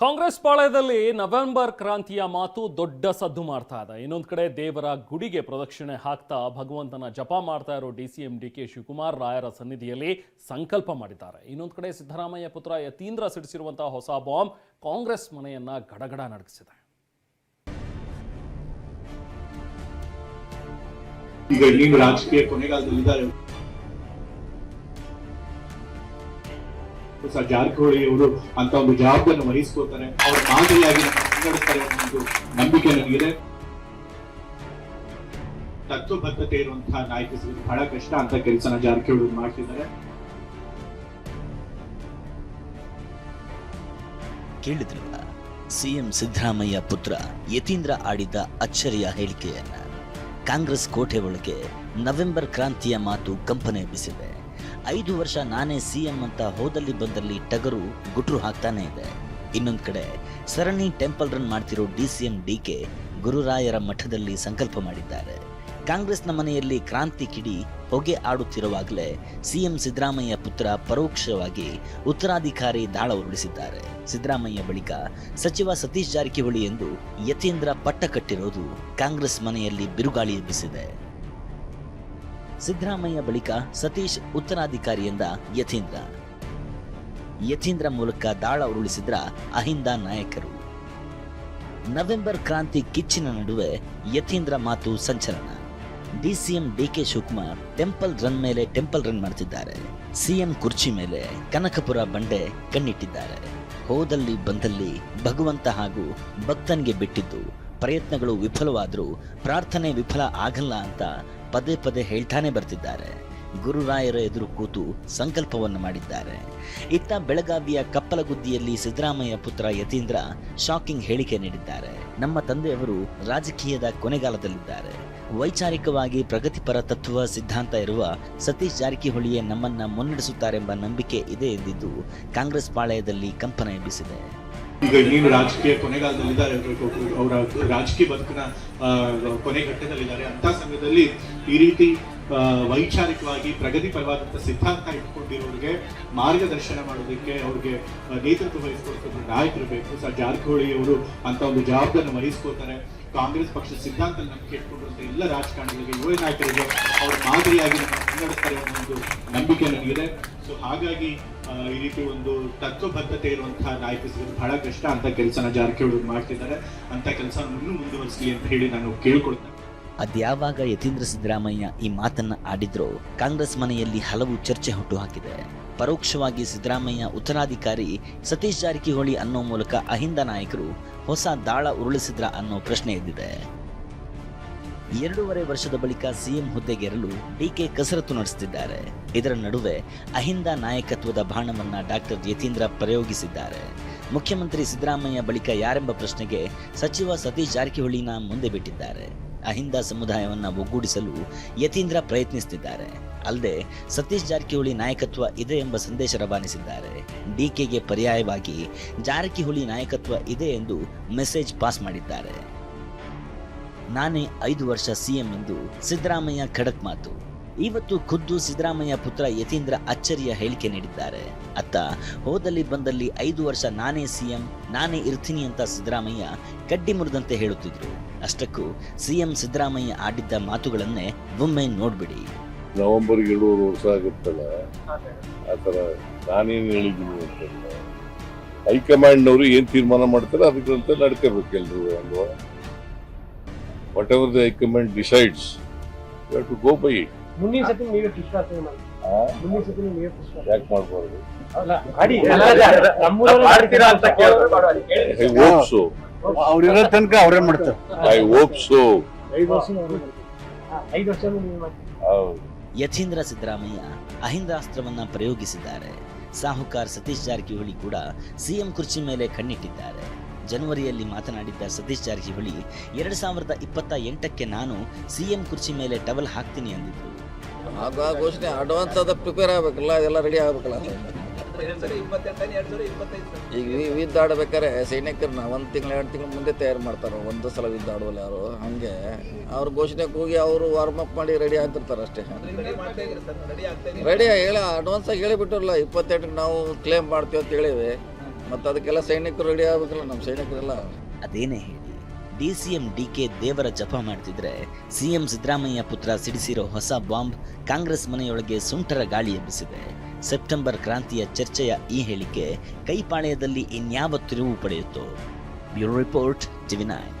Congress ಪಾಳ್ಯದಲ್ಲಿ November ಕ್ರಾಂತಿಯ ಮಾತು ದೊಡ್ಡ ಸದ್ದು ಮಾಡ್ತಾ ಇದೆ. ಇನ್ನೊಂದು ಕಡೆ ದೇವರ ಗುಡಿಗೆ ಪ್ರದಕ್ಷಿಣೆ ಹಾಕ್ತಾ ಭಗವಂತನ ಜಪ ಮಾಡ್ತಾ ಇರೋ D C M D K Shivakumar ರಾಯರ ಸನ್ನಿಧಿಯಲ್ಲಿ ಸಂಕಲ್ಪ ಮಾಡಿದ್ದಾರೆ. ಇನ್ನೊಂದು ಕಡೆ ಸಿದ್ದರಾಮಯ್ಯ ಪುತ್ರ ಯತೀಂದ್ರ ಸಿಡಿಸಿರುವಂತಹ ಹೊಸ ಬಾಂಬ್ ಕಾಂಗ್ರೆಸ್ ಮನೆಯನ್ನ ಗಡಗಡ ನಡೆಸಿದೆ. ಈಗ ರಾಜಕೀಯ ಕೊನೆಗಾಲದಲ್ಲಿ ಹೊಸ ಜಾರಕಿಹೊಳಿ ಅವರು ಅಂತ ಒಂದು ಜವಾಬ್ದಾರಿಯನ್ನು ವಹಿಸ್ಕೋತಾರೆ ಅವ್ರ ಮಾದರಿಯಾಗಿ ಮುನ್ನಡೆಸ್ತಾರೆ ಒಂದು ನಂಬಿಕೆ ನನಗಿದೆ ತತ್ವಬದ್ಧತೆ ಇರುವಂತಹ ನಾಯಕ ಸಿಗೋದು ಬಹಳ ಕಷ್ಟ ಅಂತ ಕೆಲಸನ ಜಾರಕಿಹೊಳಿ ಮಾಡ್ತಿದ್ದಾರೆ. ಕೇಳಿದ್ರಲ್ಲ, ಸಿಎಂ ಸಿದ್ದರಾಮಯ್ಯ ಪುತ್ರ ಯತೀಂದ್ರ ಆಡಿದ ಅಚ್ಚರಿಯ ಹೇಳಿಕೆಯನ್ನ ಕಾಂಗ್ರೆಸ್ ಕೋಟೆ ಒಳಗೆ ನವೆಂಬರ್ ಕ್ರಾಂತಿಯ ಮಾತು ಕಂಪನೆ ಎಬ್ಬಿಸಿದೆ. ಐದು ವರ್ಷ ನಾನೇ ಸಿಎಂ ಅಂತ ಹೋದಲ್ಲಿ ಬಂದಲ್ಲಿ ಟಗರು ಗುಟ್ರು ಹಾಕ್ತಾನೆ ಇದೆ. ಇನ್ನೊಂದು ಕಡೆ, ಸರಣಿ ಟೆಂಪಲ್ ರನ್ ಮಾಡ್ತಿರೋ D C M D K ಗುರುರಾಯರ ಮಠದಲ್ಲಿ ಸಂಕಲ್ಪ ಮಾಡಿದ್ದಾರೆ. ಕಾಂಗ್ರೆಸ್ನ ಮನೆಯಲ್ಲಿ ಕ್ರಾಂತಿ ಕಿಡಿ ಹೊಗೆ ಆಡುತ್ತಿರುವಾಗಲೇ ಸಿಎಂ ಸಿದ್ದರಾಮಯ್ಯ ಪುತ್ರ ಪರೋಕ್ಷವಾಗಿ ಉತ್ತರಾಧಿಕಾರಿ ದಾಳ ಉರುಳಿಸಿದ್ದಾರೆ ಸಿದ್ದರಾಮಯ್ಯ ಬಳಿಕ ಸಚಿವ ಸತೀಶ್ ಜಾರಕಿಹೊಳಿ ಎಂದು ಯತೀಂದ್ರ ಪಟ್ಟ ಕಟ್ಟಿರೋದು ಕಾಂಗ್ರೆಸ್ ಮನೆಯಲ್ಲಿ ಬಿರುಗಾಳಿ ಎಬ್ಬಿಸಿದೆ. ಸಿದ್ದರಾಮಯ್ಯ ಬಳಿಕ ಸತೀಶ್ ಉತ್ತರಾಧಿಕಾರಿಯಿಂದ ಯಥೀಂದ್ರ ಯತೀಂದ್ರ ಮೂಲಕ ದಾಳ ಉರುಳಿಸಿದ್ರ ಅಹಿಂದ ನಾಯಕರು. ನವೆಂಬರ್ ಕ್ರಾಂತಿ ಕಿಚ್ಚಿನ ನಡುವೆ ಯತೀಂದ್ರ ಮಾತು ಸಂಚಲನ. DCM DK Shivakumar temple run ಮೇಲೆ ಟೆಂಪಲ್ ರನ್ ಮಾಡ್ತಿದ್ದಾರೆ. ಸಿಎಂ ಕುರ್ಚಿ ಮೇಲೆ ಕನಕಪುರ ಬಂಡೆ ಕಣ್ಣಿಟ್ಟಿದ್ದಾರೆ. ಹೋದಲ್ಲಿ ಬಂದಲ್ಲಿ ಭಗವಂತ ಹಾಗೂ ಭಕ್ತನ್ಗೆ ಬಿಟ್ಟಿದ್ದು ಪ್ರಯತ್ನಗಳು ವಿಫಲವಾದರೂ ಪ್ರಾರ್ಥನೆ ವಿಫಲ ಆಗಲ್ಲ ಅಂತ ಪದೇ ಪದೇ ಹೇಳ್ತಾನೆ ಬರ್ತಿದ್ದಾರೆ. ಗುರುರಾಯರ ಎದುರು ಕೂತು ಸಂಕಲ್ಪವನ್ನು ಮಾಡಿದ್ದಾರೆ. ಇತ್ತ ಬೆಳಗಾವಿಯ ಕಪ್ಪಲಗುದ್ದಿಯಲ್ಲಿ ಸಿದ್ದರಾಮಯ್ಯ ಪುತ್ರ ಯತೀಂದ್ರ ಶಾಕಿಂಗ್ ಹೇಳಿಕೆ ನೀಡಿದ್ದಾರೆ. ನಮ್ಮ ತಂದೆಯವರು ರಾಜಕೀಯದ ಕೊನೆಗಾಲದಲ್ಲಿದ್ದಾರೆ. ವೈಚಾರಿಕವಾಗಿ ಪ್ರಗತಿಪರ ತತ್ವ ಸಿದ್ಧಾಂತ ಇರುವ ಸತೀಶ್ ಜಾರಕಿಹೊಳಿಯೇ ನಮ್ಮನ್ನ ಮುನ್ನಡೆಸುತ್ತಾರೆಂಬ ನಂಬಿಕೆ ಇದೆ ಎಂದಿದ್ದು ಕಾಂಗ್ರೆಸ್ ಪಾಳಯದಲ್ಲಿ ಕಂಪನ ಎಬ್ಬಿಸಿದೆ. ಈಗ ಇನ್ನೇನು ರಾಜಕೀಯ ಕೊನೆಗಾಲದಲ್ಲಿ ಇದ್ದಾರೆ ಅವರ ರಾಜಕೀಯ ಬದುಕಿನ ಕೊನೆ ಘಟ್ಟದಲ್ಲಿದ್ದಾರೆ. ಅಂತ ಸಮಯದಲ್ಲಿ ಈ ರೀತಿ ವೈಚಾರಿಕವಾಗಿ ಪ್ರಗತಿಪರವಾದಂಥ ಸಿದ್ಧಾಂತ ಇಟ್ಕೊಂಡಿರೋರಿಗೆ ಮಾರ್ಗದರ್ಶನ ಮಾಡೋದಕ್ಕೆ ಅವ್ರಿಗೆ ನೇತೃತ್ವ ವಹಿಸ್ಕೊಡ್ತಕ್ಕಂಥ ನಾಯಕರು ಬೇಕು. ಸರ್, ಜಾರಕಿಹೊಳಿ ಅವರು ಅಂತ ಒಂದು ಜವಾಬ್ದಾರಿ ವಹಿಸ್ಕೋತಾರೆ ಕಾಂಗ್ರೆಸ್ ಪಕ್ಷ ಸಿದ್ಧಾಂತ ನಂಬಿಕೆ ಇಟ್ಕೊಂಡಿರುವಂತಹ ಎಲ್ಲ ರಾಜಕಾರಣಿಗಳಿಗೆ, ಯುವ ನಾಯಕರಿಗೆ ಅವ್ರ ಮಾದರಿಯಾಗಿ ಮುನ್ನಡೆಸ್ತಾರೆ ಅನ್ನೋ ಒಂದು ನಂಬಿಕೆ ನನಗಿದೆ. ಸೊ ಹಾಗಾಗಿ ಈ ರೀತಿ ಒಂದು ತತ್ವಬದ್ಧತೆ ಇರುವಂತಹ ನಾಯಕ ಸಿಗೋದು ಬಹಳ ಕಷ್ಟ ಅಂತ ಕೆಲಸನ ಜಾರಕಿಹೊಳಿ ಮಾಡ್ತಿದ್ದಾರೆ. ಅಂತ ಕೆಲಸ ಇನ್ನೂ ಮುಂದುವರಿಸಲಿ ಅಂತ ಹೇಳಿ ನಾನು ಕೇಳ್ಕೊಳ್ತೇನೆ ಅದ್ಯಾವಾಗ ಯತೀಂದ್ರ ಸಿದ್ದರಾಮಯ್ಯ ಈ ಮಾತನ್ನ ಆಡಿದ್ರೋ, ಕಾಂಗ್ರೆಸ್ ಮನೆಯಲ್ಲಿ ಹಲವು ಚರ್ಚೆ ಹುಟ್ಟು ಹಾಕಿದೆ. ಪರೋಕ್ಷವಾಗಿ ಸಿದ್ದರಾಮಯ್ಯ ಉತ್ತರಾಧಿಕಾರಿ, ಸತೀಶ್ ಜಾರಕಿಹೊಳಿ ಅನ್ನೋ ಮೂಲಕ ಅಹಿಂದ ನಾಯಕರು ಹೊಸ ದಾಳ ಉರುಳಿಸಿದ್ರ ಅನ್ನೋ ಪ್ರಶ್ನೆ ಎದ್ದಿದೆ. ಎರಡೂವರೆ ವರ್ಷದ ಬಳಿಕ ಸಿಎಂ ಹುದ್ದೆಗೇರಲು ಡಿಕೆ ಕಸರತ್ತು ನಡೆಸುತ್ತಿದ್ದಾರೆ. ಇದರ ನಡುವೆ ಅಹಿಂದ ನಾಯಕತ್ವದ ಬಾಣವನ್ನ ಡಾಕ್ಟರ್ ಯತೀಂದ್ರ ಪ್ರಯೋಗಿಸಿದ್ದಾರೆ. ಮುಖ್ಯಮಂತ್ರಿ ಸಿದ್ದರಾಮಯ್ಯ ಬಳಿಕ ಯಾರೆಂಬ ಪ್ರಶ್ನೆಗೆ ಸಚಿವ ಸತೀಶ್ ಜಾರಕಿಹೊಳಿನ ಮುಂದೆ ಬಿಟ್ಟಿದ್ದಾರೆ. ಅಹಿಂದ ಸಮುದಾಯವನ್ನ ಒಗ್ಗೂಡಿಸಲು ಯತೀಂದ್ರ ಪ್ರಯತ್ನಿಸುತ್ತಿದ್ದಾರೆ. ಅಲ್ಲದೆ ಸತೀಶ್ ಜಾರಕಿಹೊಳಿ ನಾಯಕತ್ವ ಇದೆ ಎಂಬ ಸಂದೇಶ ರವಾನಿಸಿದ್ದಾರೆ. ಡಿಕೆಗೆ ಪರ್ಯಾಯವಾಗಿ ಜಾರಕಿಹೊಳಿ ನಾಯಕತ್ವ ಇದೆ ಎಂದು ಮೆಸೇಜ್ ಪಾಸ್ ಮಾಡಿದ್ದಾರೆ. ನಾನೇ ಐದು ವರ್ಷ ಸಿಎಂ ಎಂದು ಸಿದ್ದರಾಮಯ್ಯ ಖಡಕ್ ಮಾತು. ಇವತ್ತು ಖುದ್ದು ಸಿದ್ದರಾಮಯ್ಯ ಪುತ್ರ ಯತೀಂದ್ರ ಅಚ್ಚರಿಯ ಹೇಳಿಕೆ ನೀಡಿದ್ದಾರೆ. ಅತ್ತ, ಹೋದಲ್ಲಿ ಬಂದಲ್ಲಿ ಐದು ವರ್ಷ ನಾನೇ ಸಿಎಂ ನಾನೇ ಇರ್ತೀನಿ ಅಂತ ಸಿದ್ದರಾಮಯ್ಯ ಕಡ್ಡಿ ಮುರಿದಂತೆ ಹೇಳುತ್ತಿದ್ರು. ಅಷ್ಟಕ್ಕೂ ಸಿಎಂ ಸಿದ್ದರಾಮಯ್ಯ ಆಡಿದ್ದ ಮಾತುಗಳನ್ನೇ ಒಮ್ಮೆ ನೋಡ್ಬಿಡಿ. ನವೆಂಬರ್ ಏಳುವರೆ ವರ್ಷ ಆಗುತ್ತಲ್ಲ? ಆ ಥರ ನಾನೇನು ಹೇಳಿದ್ದೀನಿ ಹೈಕಮಾಂಡ್ನವರು ಏನು ತೀರ್ಮಾನ ಮಾಡ್ತಾರೆ ಅದಕ್ಕಂತ ನಡ್ಕೋಬೇಕು ಎಲ್ರು ಅಲ್ವಾ? Whatever the equipment decides you to go by it ಮುಂದಿನ ಸತಿ ನೀವೇ ವಿಶ್ವಾಸ ಮಾಡಿ. ಮುಂದಿನ ಸತಿ ನೀವೇ ವಿಶ್ವಾಸ ಯಾಕೆ ಮಾಡ್ಬಾರ್ದು ಅಲ್ಲ ಗಾಡಿ ಮಾಡ್ತೀರಾ ಅಂತ ಐ ಹೋಪ್ ಸೊ ಅವ್ರಿರೋ ತನಕ ಅವ್ರೇನ್ ಮಾಡ್ತಾರೆ. ಐ ಹೋಪ್ ಸೋ ಐದು ವರ್ಷ ಐದು ವರ್ಷ ನೀವು ಮಾಡಿ ಯತೀಂದ್ರ ಸಿದ್ದರಾಮಯ್ಯ ಅಹಿಂದಾಸ್ತ್ರವನ್ನ ಪ್ರಯೋಗಿಸಿದ್ದಾರೆ. ಸಾಹುಕಾರ್ ಸತೀಶ್ ಜಾರಕಿಹೊಳಿ ಕೂಡ ಸಿಎಂ ಕುರ್ಚಿ ಮೇಲೆ ಕಣ್ಣಿಟ್ಟಿದ್ದಾರೆ. ಜನವರಿಯಲ್ಲಿ ಮಾತನಾಡಿದ್ದ ಸತೀಶ್ ಜಾರಕಿಹೊಳಿ, ಎರಡು ಸಾವಿರದ ಇಪ್ಪತ್ತ ಎಂಟಕ್ಕೆ ನಾನು ಸಿಎಂ ಕುರ್ಚಿ ಮೇಲೆ ಟವಲ್ ಹಾಕ್ತೀನಿ ಅಂದಿದ್ರು. ಆಗ ಘೋಷಣೆ ಅಡ್ವಾನ್ಸ್ ಅದ ಪ್ರಿಪೇರ್ ಆಗ್ಬೇಕಲ್ಲ ಅದೆಲ್ಲ ರೆಡಿ ಆಗ್ಬೇಕಲ್ಲ ಈಗ ಯುದ್ಧ ವಿದ್ ಆಡ್ಬೇಕಾರೆ ಸೈನಿಕರನ್ನ ಒಂದು ತಿಂಗಳು, ಎರಡು ತಿಂಗಳು ಮುಂದೆ ತಯಾರು ಮಾಡ್ತಾರೆ, ಒಂದು ಸಲ ವಿದ್ ಆಡುವಲ್ಲ ಯಾರು, ಹಂಗೆ ಅವ್ರ ಘೋಷಣೆಗೆ ಹೋಗಿ ಅವರು ವಾರ್ಮ್ ಅಪ್ ಮಾಡಿ ರೆಡಿ ಆಗ್ತಿರ್ತಾರೆ ಅಷ್ಟೇ. ರೆಡಿ ಹೇಳ ಅಡ್ವಾನ್ಸ್ ಆಗಿ ಹೇಳಿಬಿಟ್ಟಿರಲ್ಲ, ಇಪ್ಪತ್ತೆಂಟಕ್ಕೆ ನಾವು ಕ್ಲೇಮ್ ಮಾಡ್ತೀವಿ ಅಂತ ಹೇಳಿವಿ. ಮತ್ತು ಅದಕ್ಕೆಲ್ಲ ಸೈನಿಕರು ರೆಡಿ ಆಗ್ಬೇಕಲ್ಲ ನಮ್ಮ ಸೈನಿಕರೆಲ್ಲ. ಅದೇನೇ ಹೇಳಿ, D C M D K ದೇವರ ಜಪ ಮಾಡ್ತಿದ್ರೆ ಸಿಎಂ ಸಿದ್ದರಾಮಯ್ಯ ಪುತ್ರ ಸಿಡಿಸಿರೋ ಹೊಸ ಬಾಂಬ್ ಕಾಂಗ್ರೆಸ್ ಮನೆಯೊಳಗೆ ಸುಂಟರ ಗಾಳಿ ಎಬ್ಬಿಸಿದೆ. ಸೆಪ್ಟೆಂಬರ್ ಕ್ರಾಂತಿಯ ಚರ್ಚೆಯ ಈ ಹೇಳಿಕೆ ಕೈಪಾಳ್ಯದಲ್ಲಿ ಇನ್ಯಾವ ತಿರುವು ಪಡೆಯಿತು ಬ್ಯೂರೋ ರಿಪೋರ್ಟ್ ಟಿವಿ ನೈನ್.